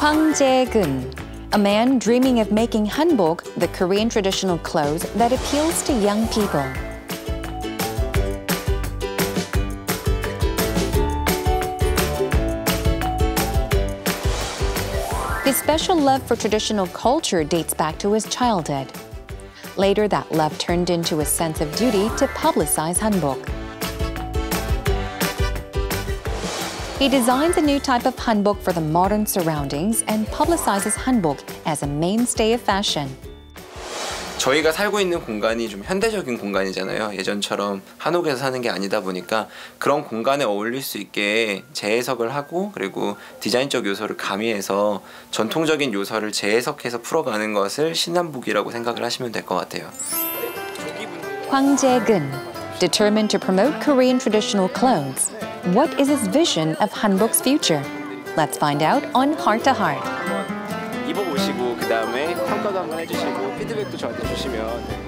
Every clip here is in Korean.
Hwang Jae-gun, a man dreaming of making hanbok, the Korean traditional clothes that appeals to young people. His special love for traditional culture dates back to his childhood. Later, that love turned into a sense of duty to publicize hanbok. He designs a new type of hanbok for the modern surroundings and publicizes hanbok as a mainstay of fashion. 저희가 살고 있는 공간이 좀 현대적인 공간이잖아요. 예전처럼 한옥에서 사는 게 아니다 보니까 그런 공간에 어울릴 수 있게 재해석을 하고 그리고 디자인적 요소를 가미해서 전통적인 요소를 재해석해서 풀어가는 것을 신한복이라고 생각을 하시면 될 것 같아요. Jae-gun, determined to promote Korean traditional clothes. What is his vision of hanbok's future? Let's find out on Heart to Heart. 입어보시고 그 다음에 평가도 한번 해주시고 피드백도 저한테 주시면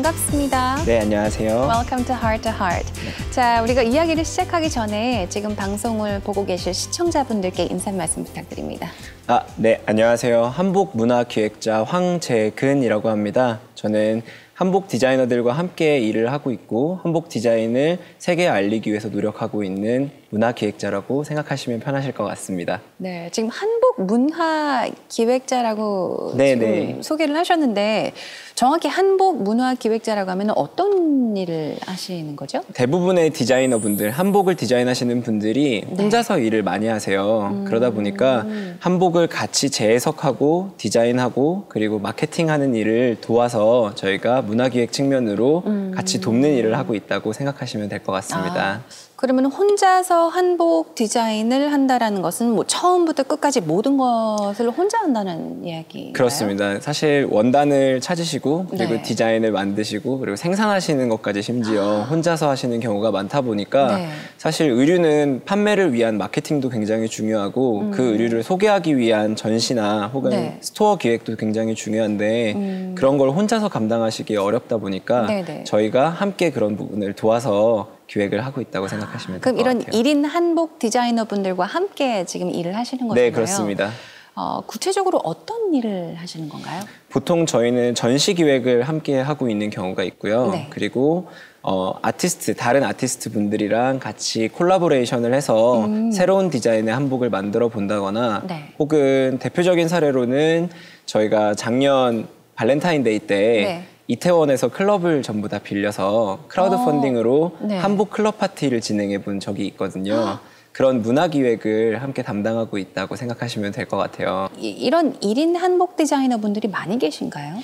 반갑습니다. 네, 안녕하세요. Welcome to Heart to Heart. 자, 우리가 이야기를 시작하기 전에 지금 방송을 보고 계실 시청자분들께 인사 말씀 부탁드립니다. 아, 네, 안녕하세요. 한복 문화 기획자 황재근이라고 합니다. 저는 한복 디자이너들과 함께 일을 하고 있고 한복 디자인을 세계에 알리기 위해서 노력하고 있는 문화 기획자라고 생각하시면 편하실 것 같습니다. 네, 지금 한복 문화 기획자라고 네, 지금 네. 소개를 하셨는데 정확히 한복 문화 기획자라고 하면 어떤 일을 하시는 거죠? 대부분의 디자이너분들, 한복을 디자인하시는 분들이 혼자서 일을 많이 하세요. 그러다 보니까 한복을 같이 재해석하고 디자인하고 그리고 마케팅하는 일을 도와서 저희가 문화 기획 측면으로 같이 돕는 일을 하고 있다고 생각하시면 될 것 같습니다. 그러면 혼자서 한복 디자인을 한다라는 것은 뭐 처음부터 끝까지 모든 것을 혼자 한다는 이야기인가요? 그렇습니다. 사실 원단을 찾으시고 그리고 네. 디자인을 만드시고 그리고 생산하시는 것까지 심지어 혼자서 하시는 경우가 많다 보니까 네. 사실 의류는 판매를 위한 마케팅도 굉장히 중요하고 그 의류를 소개하기 위한 전시나 혹은 음. 네. 음. 스토어 기획도 굉장히 중요한데 그런 걸 혼자서 감당하시기 어렵다 보니까 네, 네. 저희가 함께 그런 부분을 도와서 기획을 하고 있다고 생각하시면 될 그럼 것 이런 같아요. 일인 한복 디자이너분들과 함께 지금 일을 하시는 거잖아요. 네, 그렇습니다. 어, 구체적으로 어떤 일을 하시는 건가요? 보통 저희는 전시 기획을 함께 하고 있는 경우가 있고요. 네. 그리고 어, 아티스트, 다른 아티스트 분들이랑 같이 콜라보레이션을 해서 새로운 디자인의 한복을 만들어 본다거나 음. 네. 혹은 대표적인 사례로는 저희가 작년 발렌타인데이 때 네. 이태원에서 클럽을 전부 다 빌려서 크라우드 어, 펀딩으로 네. 한복 클럽 파티를 진행해 본 적이 있거든요. 그런 문화 기획을 함께 담당하고 있다고 생각하시면 될 것 같아요. 이, 이런 일인 한복 디자이너 분들이 많이 계신가요?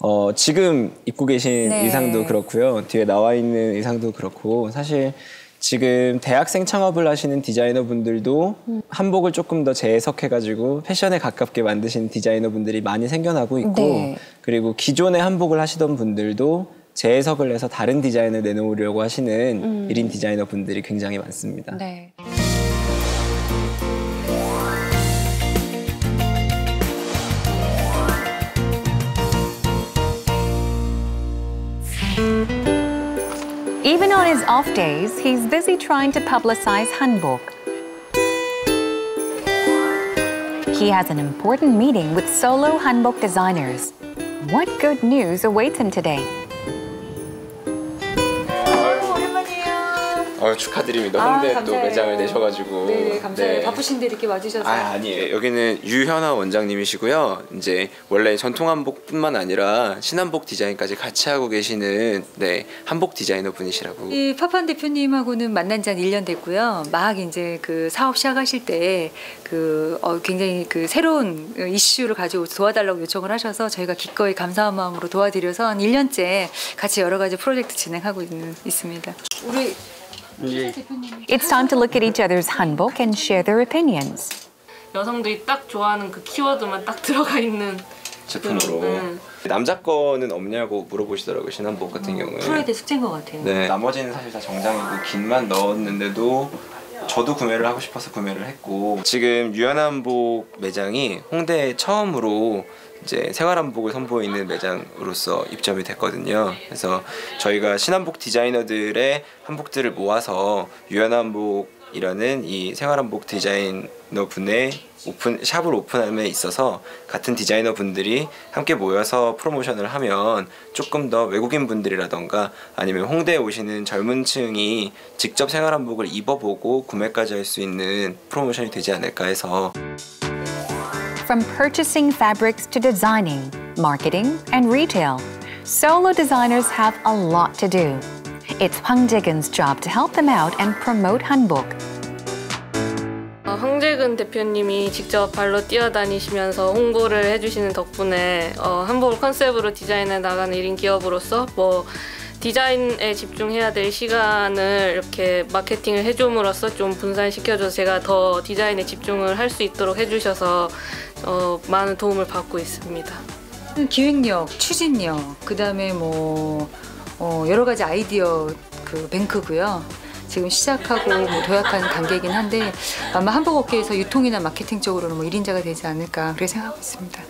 어, 지금 입고 계신 네. 의상도 그렇고요. 뒤에 나와 있는 의상도 그렇고 사실 지금 대학생 창업을 하시는 디자이너 분들도 음. 한복을 조금 더 재해석해가지고 패션에 가깝게 만드시는 디자이너 분들이 많이 생겨나고 있고 네. 그리고 기존의 한복을 하시던 분들도 재해석을 해서 다른 디자인을 내놓으려고 하시는 일 1인 디자이너 분들이 굉장히 많습니다. 음. 네. Even on his off days, he's busy trying to publicize Hanbok. He has an important meeting with solo Hanbok designers. What good news awaits him today? 어, 축하드립니다. 아, 홍대 또 감사해요. 매장을 내셔가지고. 네, 감사해요. 네. 바쁘신데 이렇게 와주셔서. 아, 아니에요. 여기는 유현아 원장님이시고요. 이제 원래 전통 한복뿐만 아니라 신한복 디자인까지 같이 하고 계시는 네, 한복 디자이너 분이시라고. 이 파판 대표님하고는 만난 지 한 1년 됐고요. 막 이제 그 사업 시작하실 때그 어, 굉장히 그 새로운 이슈를 가지고 도와달라고 요청을 하셔서 저희가 기꺼이 감사한 마음으로 도와드려서 한 1년째 같이 여러 가지 프로젝트 진행하고 있는, 있습니다. 우리 It's time to look at each other's hanbok and share their opinions. 여성들이 딱 좋아하는 그 키워드만 딱 들어가 있는 제품으로. 네. 남자 거는 없냐고 물어보시더라고요. 신한복 같은 경우에. 풀어야 될 숙제인 것 같아요. 네. 나머지는 사실 다 정장이고 긴만 넣었는데도 저도 구매를 하고 싶어서 구매를 했고 지금 유연한복 매장이 홍대에 처음으로 이제 생활한복을 선보이는 매장으로서 입점이 됐거든요. 그래서 저희가 신한복 디자이너들의 한복들을 모아서 유연한복이라는 이 생활한복 디자이너 분의 오픈 샵을 오픈함에 있어서 같은 디자이너 분들이 함께 모여서 프로모션을 하면 조금 더 외국인 분들이라던가 아니면 홍대에 오시는 젊은 층이 직접 생활한복을 입어보고 구매까지 할 수 있는 프로모션이 되지 않을까 해서 From purchasing fabrics to designing, marketing, and retail, solo designers have a lot to do. It's Hwang Jae-gun's job to help them out and promote Hanbok. 어, 황재근 대표님이 직접 발로 뛰어다니시면서 홍보를 해주시는 덕분에 어, 한복을 컨셉으로 디자인해 나가는 1인 기업으로서 뭐 디자인에 집중해야 될 시간을 이렇게 마케팅을 해줌으로써 좀 분산시켜줘서 제가 더 디자인에 집중을 할 수 있도록 해주셔서 어, 많은 도움을 받고 있습니다. 기획력, 추진력, 그 다음에 뭐 어, 여러 가지 아이디어 그 뱅크고요. 지금 시작하고 뭐 도약하는 단계이긴 한데 아마 한복 업계에서 유통이나 마케팅 쪽으로는 뭐 1인자가 되지 않을까 그렇게 생각하고 있습니다.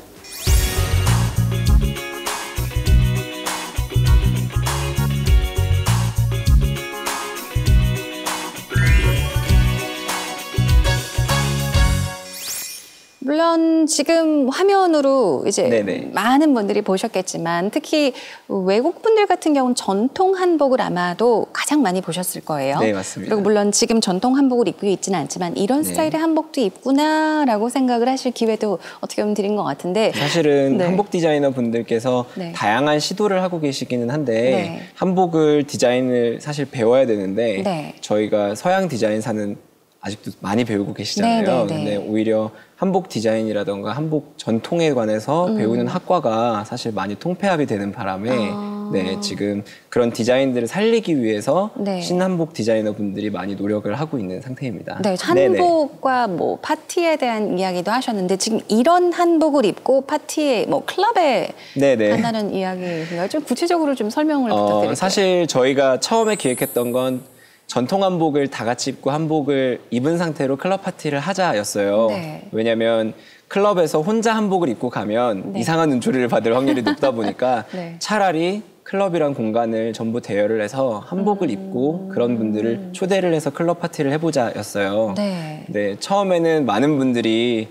물론 지금 화면으로 이제 네네. 많은 분들이 보셨겠지만 특히 외국 분들 같은 경우는 전통 한복을 아마도 가장 많이 보셨을 거예요. 네, 맞습니다. 그리고 물론 지금 전통 한복을 입고 있지는 않지만 이런 네. 스타일의 한복도 입구나라고 생각을 하실 기회도 어떻게 보면 드린 것 같은데 사실은 네. 한복 디자이너 분들께서 네. 다양한 시도를 하고 계시기는 한데 네. 한복을 디자인을 사실 배워야 되는데 네. 저희가 서양 디자인사는 아직도 많이 배우고 계시잖아요. 네, 네, 네. 근데 오히려 한복 디자인이라던가 한복 전통에 관해서 음. 배우는 학과가 사실 많이 통폐합이 되는 바람에 아. 네, 지금 그런 디자인들을 살리기 위해서 네. 신한복 디자이너 분들이 많이 노력을 하고 있는 상태입니다. 네, 네네. 한복과 뭐 파티에 대한 이야기도 하셨는데 지금 이런 한복을 입고 파티에 뭐 클럽에 네네. 간다는 이야기인가요? 좀 구체적으로 좀 설명을 어, 부탁드릴게요. 사실 저희가 처음에 기획했던 건 전통 한복을 다 같이 입고 한복을 입은 상태로 클럽 파티를 하자였어요. 네. 왜냐하면 클럽에서 혼자 한복을 입고 가면 네. 이상한 눈초리를 받을 확률이 높다 보니까 네. 차라리 클럽이란 공간을 전부 대여를 해서 한복을 입고 그런 분들을 초대를 해서 클럽 파티를 해보자였어요. 네. 네, 처음에는 많은 분들이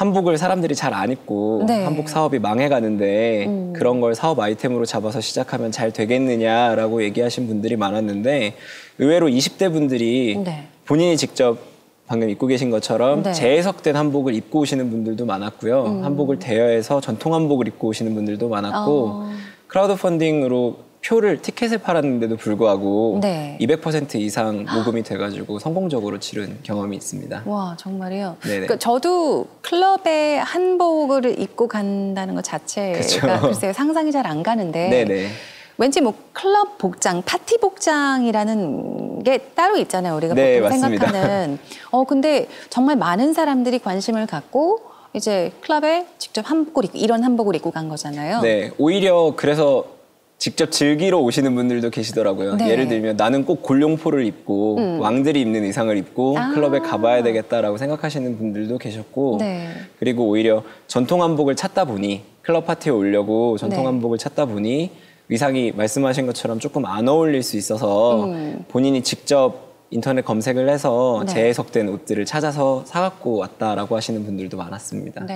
한복을 사람들이 잘 안 입고 네. 한복 사업이 망해가는데 음. 그런 걸 사업 아이템으로 잡아서 시작하면 잘 되겠느냐라고 얘기하신 분들이 많았는데 의외로 20대 분들이 네. 본인이 직접 방금 입고 계신 것처럼 네. 재해석된 한복을 입고 오시는 분들도 많았고요. 음. 한복을 대여해서 전통 한복을 입고 오시는 분들도 많았고 어. 크라우드 펀딩으로 표를 티켓을 팔았는데도 불구하고 네. 200% 이상 모금이 돼가지고 성공적으로 치른 경험이 있습니다. 와 정말이요. 네네. 그러니까 저도 클럽에 한복을 입고 간다는 것 자체가 그쵸. 글쎄요 상상이 잘 안 가는데 네네. 왠지 뭐 클럽 복장, 파티 복장이라는 게 따로 있잖아요. 우리가 네, 보통 맞습니다. 생각하는. 어 근데 정말 많은 사람들이 관심을 갖고 이제 클럽에 직접 한복을 입고 이런 한복을 입고 간 거잖아요. 네, 오히려 그래서 직접 즐기러 오시는 분들도 계시더라고요. 네. 예를 들면 나는 꼭 골룡포를 입고 음. 왕들이 입는 의상을 입고 아. 클럽에 가봐야 되겠다라고 생각하시는 분들도 계셨고 네. 그리고 오히려 전통 한복을 찾다 보니 클럽 파티에 오려고 전통 네. 한복을 찾다 보니 의상이 말씀하신 것처럼 조금 안 어울릴 수 있어서 음. 본인이 직접 인터넷 검색을 해서 네. 재해석된 옷들을 찾아서 사갖고 왔다라고 하시는 분들도 많았습니다.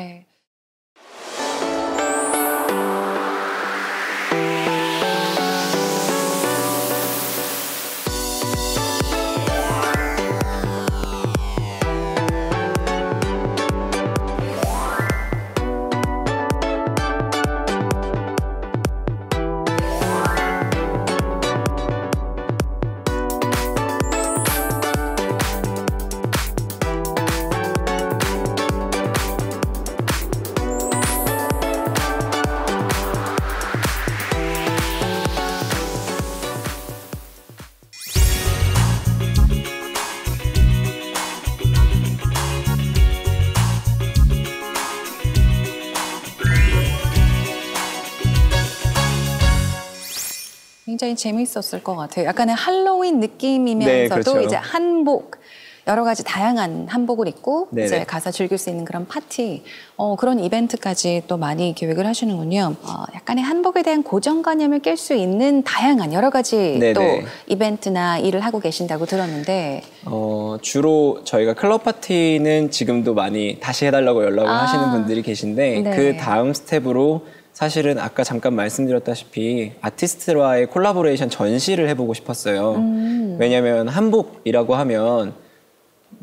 굉장히 재밌었을 것 같아요. 약간의 할로윈 느낌이면서도 네, 그렇죠. 이제 한복 여러 가지 다양한 한복을 입고 네네. 이제 가서 즐길 수 있는 그런 파티, 어, 그런 이벤트까지 또 많이 계획을 하시는군요. 어, 약간의 한복에 대한 고정관념을 깰 수 있는 다양한 여러 가지 네네. 또 이벤트나 일을 하고 계신다고 들었는데 어, 주로 저희가 클럽 파티는 지금도 많이 다시 해달라고 연락을 아. 하시는 분들이 계신데 네. 그 다음 스텝으로 사실은 아까 잠깐 말씀드렸다시피 아티스트와의 콜라보레이션 전시를 해보고 싶었어요. 음. 왜냐하면 한복이라고 하면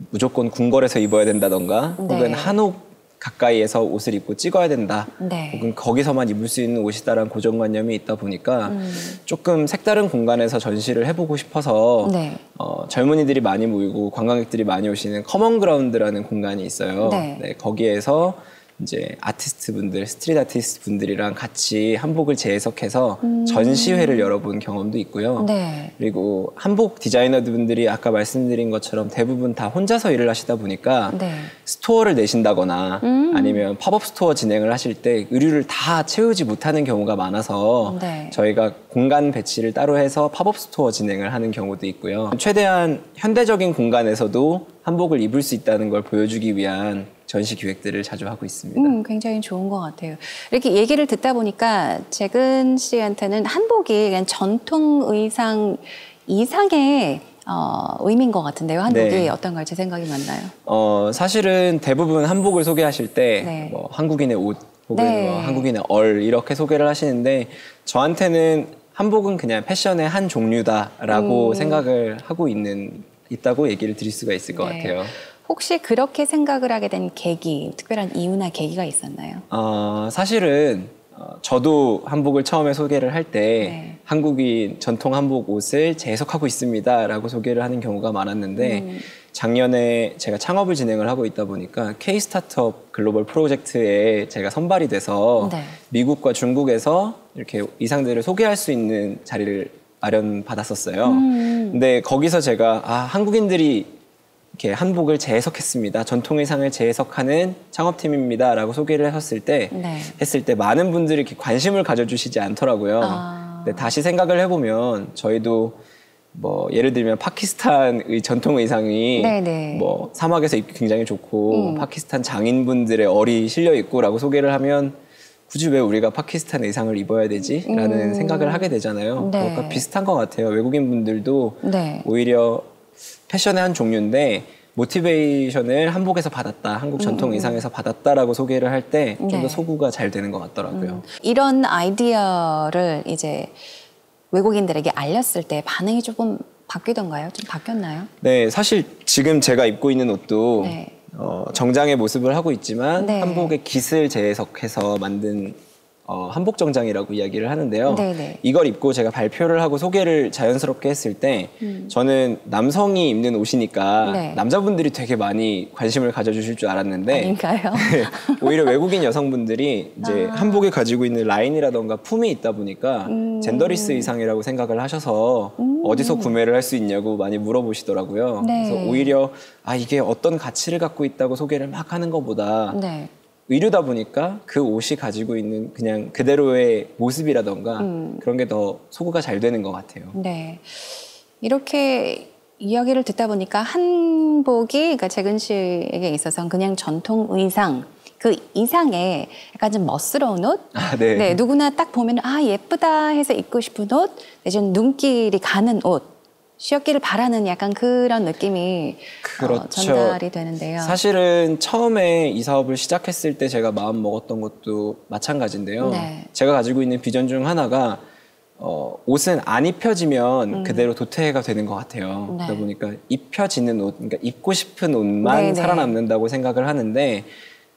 무조건 궁궐에서 입어야 된다던가 네. 혹은 한옥 가까이에서 옷을 입고 찍어야 된다. 네. 혹은 거기서만 입을 수 있는 옷이다라는 고정관념이 있다 보니까 음. 조금 색다른 공간에서 전시를 해보고 싶어서 네. 어, 젊은이들이 많이 모이고 관광객들이 많이 오시는 커먼 그라운드라는 공간이 있어요. 네. 거기에서 이제 아티스트 분들, 스트릿 아티스트 분들이랑 같이 한복을 재해석해서 전시회를 열어본 경험도 있고요. 음. 네. 그리고 한복 디자이너 분들이 아까 말씀드린 것처럼 대부분 다 혼자서 일을 하시다 보니까 네. 스토어를 내신다거나 음. 아니면 팝업 스토어 진행을 하실 때 의류를 다 채우지 못하는 경우가 많아서 네. 저희가 공간 배치를 따로 해서 팝업 스토어 진행을 하는 경우도 있고요. 최대한 현대적인 공간에서도 한복을 입을 수 있다는 걸 보여주기 위한 전시 기획들을 자주 하고 있습니다. 음, 굉장히 좋은 것 같아요. 이렇게 얘기를 듣다 보니까 재근 씨한테는 한복이 그냥 전통 의상 이상의 어, 의미인 것 같은데요. 한복이 네. 어떤가요? 제 생각이 맞나요? 어, 사실은 대부분 한복을 소개하실 때 네. 뭐 한국인의 옷 혹은 네. 뭐 한국인의 얼 이렇게 소개를 하시는데 저한테는 한복은 그냥 패션의 한 종류다라고 음. 생각을 하고 있는 있다고 얘기를 드릴 수가 있을 것 네. 같아요. 혹시 그렇게 생각을 하게 된 계기, 특별한 이유나 계기가 있었나요? 어, 사실은 어, 저도 한복을 처음에 소개를 할때 네. 한국인 전통 한복 옷을 재해석하고 있습니다라고 소개를 하는 경우가 많았는데 음. 작년에 제가 창업을 진행을 하고 있다 보니까 K 스타트업 글로벌 프로젝트에 제가 선발이 돼서 네. 미국과 중국에서 이렇게 의상들을 소개할 수 있는 자리를 마련 받았었어요. 음. 근데 거기서 제가 아 한국인들이 이렇게 한복을 재해석했습니다. 전통 의상을 재해석하는 창업팀입니다라고 소개를 했을 때 네. 했을 때 많은 분들이 이렇게 관심을 가져주시지 않더라고요. 아. 근데 다시 생각을 해보면 저희도 뭐 예를 들면 파키스탄의 전통 의상이 네네. 뭐 사막에서 입기 굉장히 좋고 음. 파키스탄 장인분들의 얼이 실려 있고라고 소개를 하면 굳이 왜 우리가 파키스탄 의상을 입어야 되지?라는 음. 생각을 하게 되잖아요. 네. 그것과 비슷한 것 같아요. 외국인 분들도 네. 오히려 패션의 한 종류인데 모티베이션을 한복에서 받았다, 한국 전통 의상에서 받았다라고 소개를 할 때 좀더 음. 네. 소구가 잘 되는 것 같더라고요. 이런 아이디어를 이제 외국인들에게 알렸을 때 반응이 조금 바뀌던가요? 좀 바뀌었나요? 네, 사실 지금 제가 입고 있는 옷도 네. 어, 정장의 모습을 하고 있지만 네. 한복의 깃을 재해석해서 만든 어, 한복 정장이라고 이야기를 하는데요. 네네. 이걸 입고 제가 발표를 하고 소개를 자연스럽게 했을 때 저는 남성이 입는 옷이니까 음. 네. 남자분들이 되게 많이 관심을 가져주실 줄 알았는데 아닌가요? 네, 오히려 외국인 여성분들이 이제 아. 한복에 가지고 있는 라인이라던가 품이 있다 보니까 음. 젠더리스 의상이라고 생각을 하셔서 어디서 구매를 할 수 있냐고 많이 물어보시더라고요. 네. 그래서 오히려 아 이게 어떤 가치를 갖고 있다고 소개를 막 하는 것보다 네. 의류다 보니까 그 옷이 가지고 있는 그냥 그대로의 모습이라던가 음. 그런 게 더 소구가 잘 되는 것 같아요. 네. 이렇게 이야기를 듣다 보니까 한복이 그러니까 재근 씨에게 있어서는 그냥 전통 의상 그 이상의 약간 좀 멋스러운 옷. 아, 네. 누구나 딱 보면 아 예쁘다 해서 입고 싶은 옷, 내지는 눈길이 가는 옷. 쉬었기를 바라는 약간 그런 느낌이 그렇죠. 어, 전달이 되는데요. 사실은 처음에 이 사업을 시작했을 때 제가 마음 먹었던 것도 마찬가지인데요. 네. 제가 가지고 있는 비전 중 하나가 어, 옷은 안 입혀지면 그대로 도태가 되는 것 같아요. 음. 네. 그러다 보니까 입혀지는 옷, 그러니까 입고 싶은 옷만 네, 네. 살아남는다고 생각을 하는데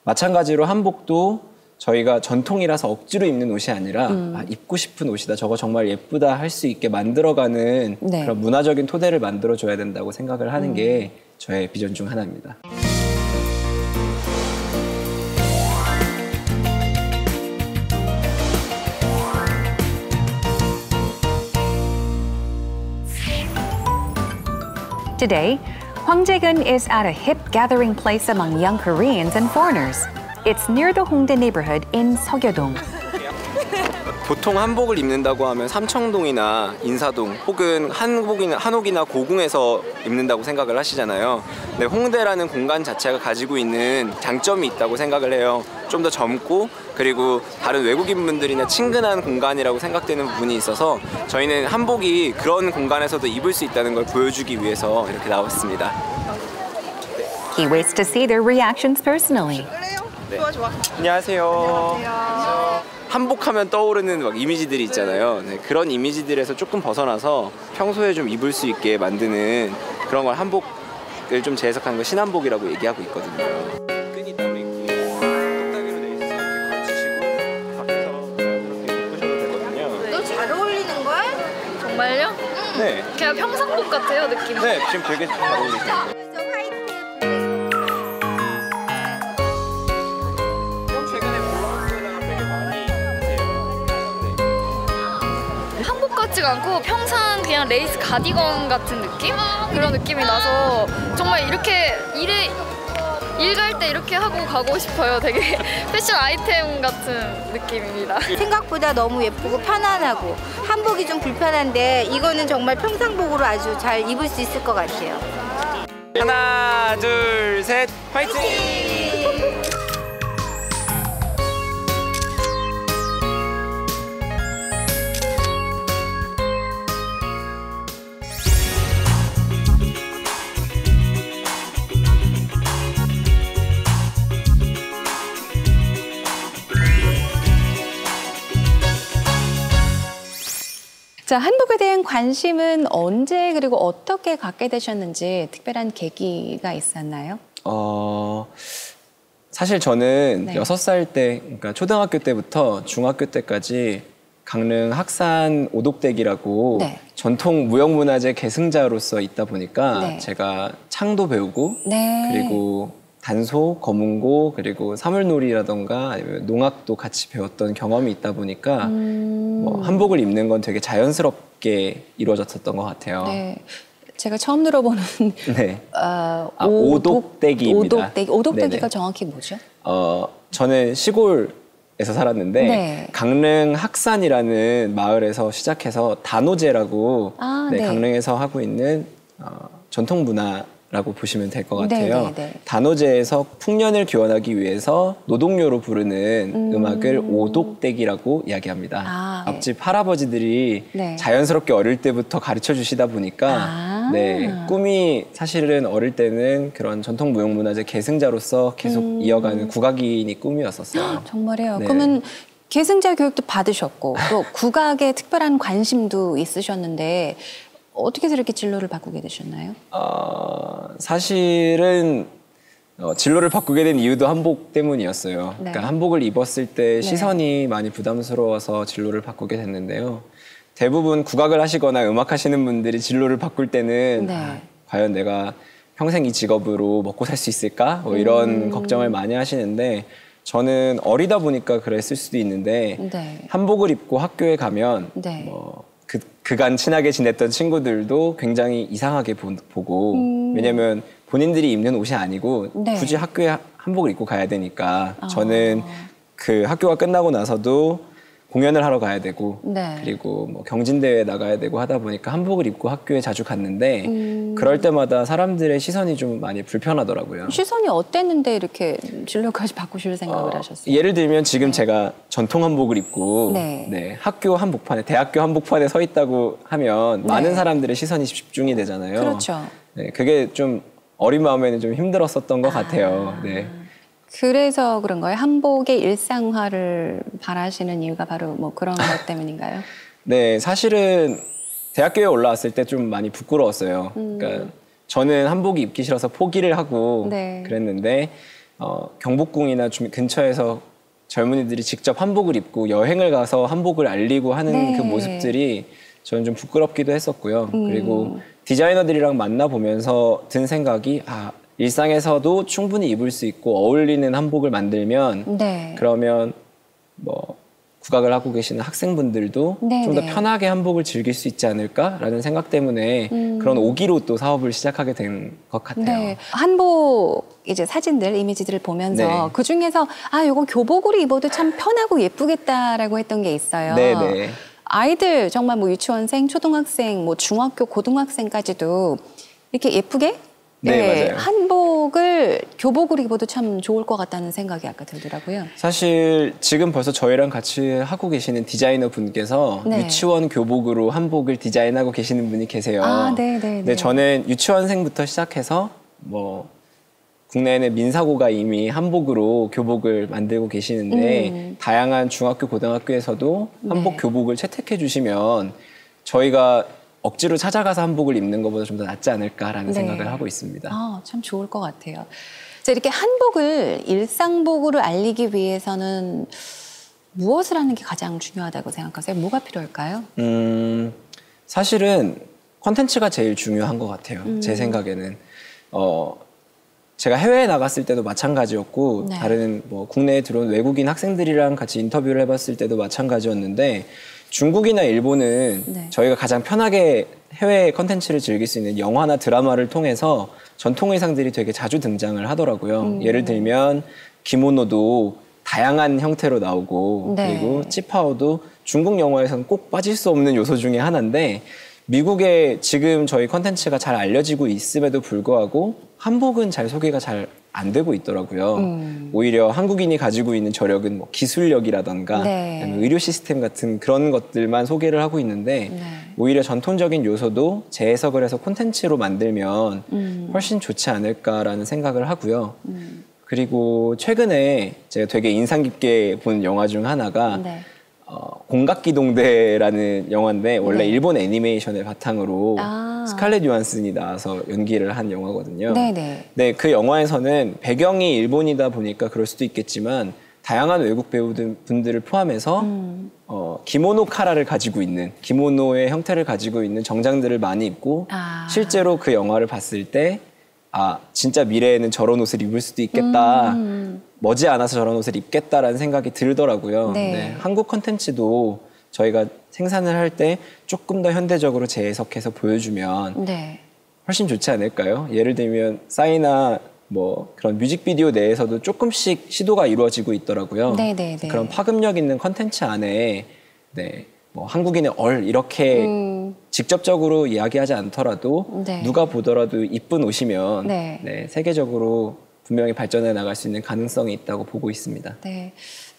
마찬가지로 한복도 저희가 전통이라서 억지로 입는 옷이 아니라 음. 아, 입고 싶은 옷이다. 저거 정말 예쁘다 할 수 있게 만들어가는 네. 그런 문화적인 토대를 만들어줘야 된다고 생각을 하는 음. 게 저의 비전 중 하나입니다. Today, Hwangjaegun is at a hip gathering place among young Koreans and foreigners. It's near the Hongdae neighborhood in Seogyeodong. 보통 한복을 입는다고 하면 삼청동이나 인사동 혹은 한복이나 한옥이나 고궁에서 입는다고 생각을 하시잖아요. 근데 홍대라는 공간 자체가 가지고 있는 장점이 있다고 생각을 해요. 좀 더 젊고 그리고 다른 외국인 분들이나 친근한 공간이라고 생각되는 부분이 있어서 저희는 한복이 그런 공간에서도 입을 수 있다는 걸 보여주기 위해서 이렇게 나왔습니다. He waits to see their reactions personally. 안녕하세요. 한복하면 떠오르는 막 이미지들이 있잖아요. 네, 그런 이미지들에서 조금 벗어나서 평소에 좀 입을 수 있게 만드는 그런 걸 한복을 좀 재해석한 걸 신한복이라고 얘기하고 있거든요. 끈이 따로 있고 똑딱이로 돼 있어서 이렇게 걸치시고 밖에서 자연스럽게 입으셔도 되거든요. 너잘 어울리는 걸? 정말요? 네, 그냥 평상복 같아요 느낌이. 네 지금 되게 잘 어울리세요. 같지가 않고 평상 그냥 레이스 가디건 같은 느낌? 그런 느낌이 나서 정말 이렇게 일에 일갈 때 이렇게 하고 가고 싶어요. 되게 패션 아이템 같은 느낌입니다. 생각보다 너무 예쁘고 편안하고 한복이 좀 불편한데 이거는 정말 평상복으로 아주 잘 입을 수 있을 것 같아요. 하나, 둘, 셋, 화이팅! 자, 한복에 대한 관심은 언제 그리고 어떻게 갖게 되셨는지 특별한 계기가 있었나요? 어, 사실 저는 네. 여섯 살 때, 그러니까 초등학교 때부터 중학교 때까지 강릉 학산 오독댁이라고 네. 전통 무형문화재 계승자로서 있다 보니까 네. 제가 창도 배우고 네. 그리고 단소, 거문고, 그리고 사물놀이라던가 아니면 농악도 같이 배웠던 경험이 있다 보니까 음. 뭐 한복을 입는 건 되게 자연스럽게 이루어졌었던 것 같아요. 네. 제가 처음 들어보는 네. 어, 아, 오독대기입니다. 오독대기. 오독대기가 네네. 정확히 뭐죠? 어, 저는 시골 에서 살았는데 네. 강릉 학산이라는 마을에서 시작해서 단오제라고 아, 네, 네. 강릉에서 하고 있는 어, 전통 문화 라고 보시면 될 것 같아요. 네, 네, 네. 단오제에서 풍년을 기원하기 위해서 노동요로 부르는 음. 악을 오독대기라고 이야기합니다. 아, 네. 앞집 할아버지들이 네. 자연스럽게 어릴 때부터 가르쳐 주시다 보니까 아. 네, 꿈이 사실은 어릴 때는 그런 전통 무형문화재 계승자로서 계속 음. 이어가는 국악인이 꿈이었었어요. 정말이에요. 네. 그러면 계승자 교육도 받으셨고 또 국악에 특별한 관심도 있으셨는데 어떻게 해서 이렇게 진로를 바꾸게 되셨나요? 어, 사실은 어, 진로를 바꾸게 된 이유도 한복 때문이었어요. 네. 그러니까 한복을 입었을 때 시선이 많이 부담스러워서 진로를 바꾸게 됐는데요. 대부분 국악을 하시거나 음악 하시는 분들이 진로를 바꿀 때는 네. 아, 과연 내가 평생 이 직업으로 먹고 살 수 있을까? 뭐 이런 음. 걱정을 많이 하시는데 저는 어리다 보니까 그랬을 수도 있는데 네. 한복을 입고 학교에 가면 네. 뭐 그, 그간 친하게 지냈던 친구들도 굉장히 이상하게 보, 고 왜냐면 본인들이 입는 옷이 아니고 음. 네. 굳이 학교에 한복을 입고 가야 되니까 저는 그 학교가 끝나고 나서도 공연을 하러 가야 되고 네. 그리고 뭐 경진대회 나가야 되고 하다 보니까 한복을 입고 학교에 자주 갔는데 음. 그럴 때마다 사람들의 시선이 좀 많이 불편하더라고요. 시선이 어땠는데 이렇게 진로까지 바꾸실 생각을 어, 하셨어요? 예를 들면 지금 제가 전통 한복을 입고 네. 네, 학교 한복판에 대학교 한복판에 서 있다고 하면 많은 사람들의 시선이 집중이 되잖아요. 그렇죠. 네, 그게 좀 어린 마음에는 좀 힘들었었던 것 같아요. 네. 그래서 그런 거예요. 한복의 일상화를 바라시는 이유가 바로 뭐 그런 것 때문인가요? 네, 사실은 대학교에 올라왔을 때 좀 많이 부끄러웠어요. 그러니까 저는 한복이 입기 싫어서 포기를 하고 네. 그랬는데 어, 경복궁이나 주 근처에서 젊은이들이 직접 한복을 입고 여행을 가서 한복을 알리고 하는 네. 그 모습들이 저는 좀 부끄럽기도 했었고요. 그리고 디자이너들이랑 만나 보면서 든 생각이 아 일상에서도 충분히 입을 수 있고 어울리는 한복을 만들면 네. 그러면 뭐 국악을 하고 계시는 학생분들도 네, 좀더 네. 편하게 한복을 즐길 수 있지 않을까라는 생각 때문에 그런 오기로 또 사업을 시작하게 된 것 같아요. 음. 네. 한복 이제 사진들, 이미지들을 보면서 네. 그 중에서 아, 요거 교복으로 입어도 참 편하고 예쁘겠다라고 했던 게 있어요. 네, 네. 아이들 정말 뭐 유치원생, 초등학생, 뭐 중학교, 고등학생까지도 이렇게 예쁘게 네, 예, 맞아요. 한복을 교복으로 입어도 참 좋을 것 같다는 생각이 아까 들더라고요. 사실 지금 벌써 저희랑 같이 하고 계시는 디자이너 분께서 네. 유치원 교복으로 한복을 디자인하고 계시는 분이 계세요. 아, 네, 네, 네. 저는 유치원생부터 시작해서 뭐 국내에는 민사고가 이미 한복으로 교복을 만들고 계시는데 음. 다양한 중학교 고등학교에서도 한복 네. 교복을 채택해 주시면 저희가 억지로 찾아가서 한복을 입는 것보다 좀 더 낫지 않을까라는 네. 생각을 하고 있습니다. 아, 참 좋을 것 같아요. 자, 이렇게 한복을 일상복으로 알리기 위해서는 무엇을 하는 게 가장 중요하다고 생각하세요? 뭐가 필요할까요? 음, 사실은 컨텐츠가 제일 중요한 것 같아요. 음. 제 생각에는. 어, 제가 해외에 나갔을 때도 마찬가지였고, 네. 다른 뭐 국내에 들어온 외국인 학생들이랑 같이 인터뷰를 해봤을 때도 마찬가지였는데, 중국이나 일본은 네. 저희가 가장 편하게 해외 컨텐츠를 즐길 수 있는 영화나 드라마를 통해서 전통 의상들이 되게 자주 등장을 하더라고요. 음. 예를 들면 기모노도 다양한 형태로 나오고 네. 그리고 찌파오도 중국 영화에서는 꼭 빠질 수 없는 요소 중에 하나인데 미국에 지금 저희 컨텐츠가 잘 알려지고 있음에도 불구하고 한복은 잘 소개가 잘 안 되고 있더라고요. 음. 오히려 한국인이 가지고 있는 저력은 뭐 기술력이라던가 네. 의료 시스템 같은 그런 것들만 소개를 하고 있는데 네. 오히려 전통적인 요소도 재해석을 해서 콘텐츠로 만들면 음. 훨씬 좋지 않을까라는 생각을 하고요. 그리고 최근에 제가 되게 인상 깊게 본 영화 중 하나가 네. 어, 공각기동대라는 영화인데 원래 네. 일본 애니메이션을 바탕으로 아. 스칼렛 요한슨이 나와서 연기를 한 영화거든요. 네네. 네, 그 영화에서는 배경이 일본이다 보니까 그럴 수도 있겠지만 다양한 외국 배우들 분들을 포함해서 음. 어, 기모노 카라를 가지고 있는 기모노의 형태를 가지고 있는 정장들을 많이 입고 아. 실제로 그 영화를 봤을 때 아, 진짜 미래에는 저런 옷을 입을 수도 있겠다. 음. 머지않아서 저런 옷을 입겠다라는 생각이 들더라고요. 네. 한국 컨텐츠도 저희가 생산을 할 때 조금 더 현대적으로 재해석해서 보여주면 네. 훨씬 좋지 않을까요? 예를 들면 싸이나 뭐 그런 뮤직비디오 내에서도 조금씩 시도가 이루어지고 있더라고요. 네네네. 그런 파급력 있는 컨텐츠 안에 네, 뭐 한국인의 얼 이렇게 음. 직접적으로 이야기하지 않더라도 네. 누가 보더라도 이쁜 옷이면 네. 네, 세계적으로 분명히 발전해 나갈 수 있는 가능성이 있다고 보고 있습니다. 네.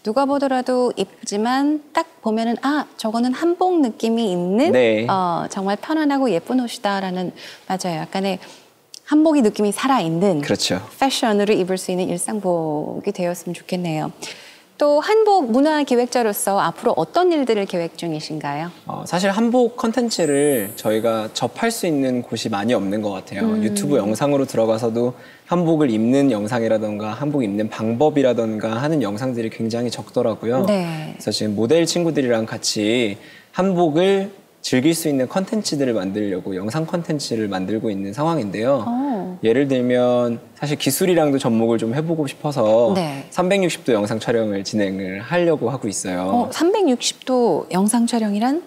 누가 보더라도 예쁘지만 딱 보면은 아 저거는 한복 느낌이 있는 네. 어, 정말 편안하고 예쁜 옷이다라는 맞아요. 약간의 한복이 느낌이 살아 있는 그렇죠. 패션으로 입을 수 있는 일상복이 되었으면 좋겠네요. 또 한복 문화 기획자로서 앞으로 어떤 일들을 계획 중이신가요? 어, 사실 한복 컨텐츠를 저희가 접할 수 있는 곳이 많이 없는 것 같아요. 음. 유튜브 영상으로 들어가서도 한복을 입는 영상이라던가 한복 입는 방법이라던가 하는 영상들이 굉장히 적더라고요. 네. 그래서 지금 모델 친구들이랑 같이 한복을 즐길 수 있는 컨텐츠들을 만들려고 영상 컨텐츠를 만들고 있는 상황인데요. 어. 예를 들면 사실 기술이랑도 접목을 좀 해보고 싶어서 네. 360도 영상 촬영을 진행을 하려고 하고 있어요. 어, 360도 영상 촬영이란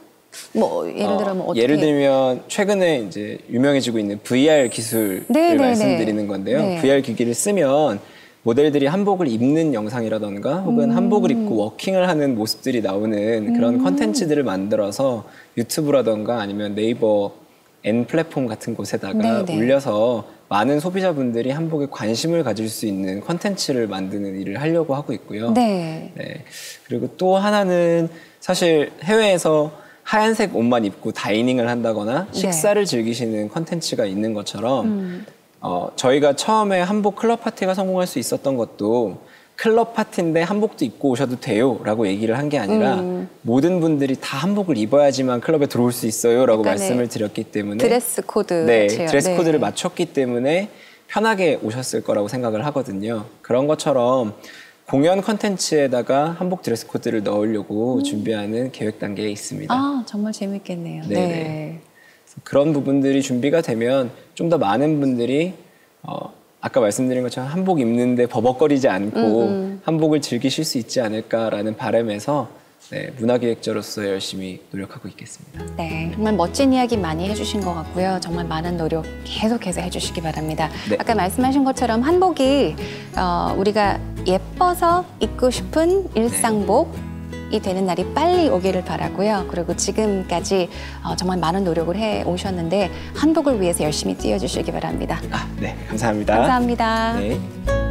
뭐 예를 들어 뭐 어, 어떻게 예를 들면 최근에 이제 유명해지고 있는 VR 기술을 네, 네, 말씀드리는 네. 건데요. 네. VR 기기를 쓰면 모델들이 한복을 입는 영상이라던가 혹은 음. 한복을 입고 워킹을 하는 모습들이 나오는 그런 컨텐츠들을 만들어서 유튜브라던가 아니면 네이버 N 플랫폼 같은 곳에다가 네, 네. 올려서 많은 소비자분들이 한복에 관심을 가질 수 있는 컨텐츠를 만드는 일을 하려고 하고 있고요. 네. 네. 그리고 또 하나는 사실 해외에서 하얀색 옷만 입고 다이닝을 한다거나 네. 식사를 즐기시는 컨텐츠가 있는 것처럼 음. 어, 저희가 처음에 한복 클럽 파티가 성공할 수 있었던 것도 클럽 파티인데 한복도 입고 오셔도 돼요 라고 얘기를 한 게 아니라 음. 모든 분들이 다 한복을 입어야지만 클럽에 들어올 수 있어요 라고 약간의 말씀을 드렸기 때문에 드레스 코드 네, 같이요. 드레스 네. 코드를 맞췄기 때문에 편하게 오셨을 거라고 생각을 하거든요. 그런 것처럼 공연 컨텐츠에다가 한복 드레스 코드를 넣으려고 준비하는 계획 단계에 있습니다. 음. 아 정말 재밌겠네요. 네네. 네. 그런 부분들이 준비가 되면 좀 더 많은 분들이 어, 아까 말씀드린 것처럼 한복 입는데 버벅거리지 않고 음, 한복을 즐기실 수 있지 않을까라는 바람에서 네, 문화기획자로서 열심히 노력하고 있겠습니다. 네, 정말 멋진 이야기 많이 해주신 것 같고요. 정말 많은 노력 계속해서 해주시기 바랍니다. 네. 아까 말씀하신 것처럼 한복이 어, 우리가 예뻐서 입고 싶은 일상복. 이 되는 날이 빨리 오기를 바라고요. 그리고 지금까지 어, 정말 많은 노력을 해 오셨는데 한복을 위해서 열심히 뛰어주시기 바랍니다. 아, 네, 감사합니다. 감사합니다. 네.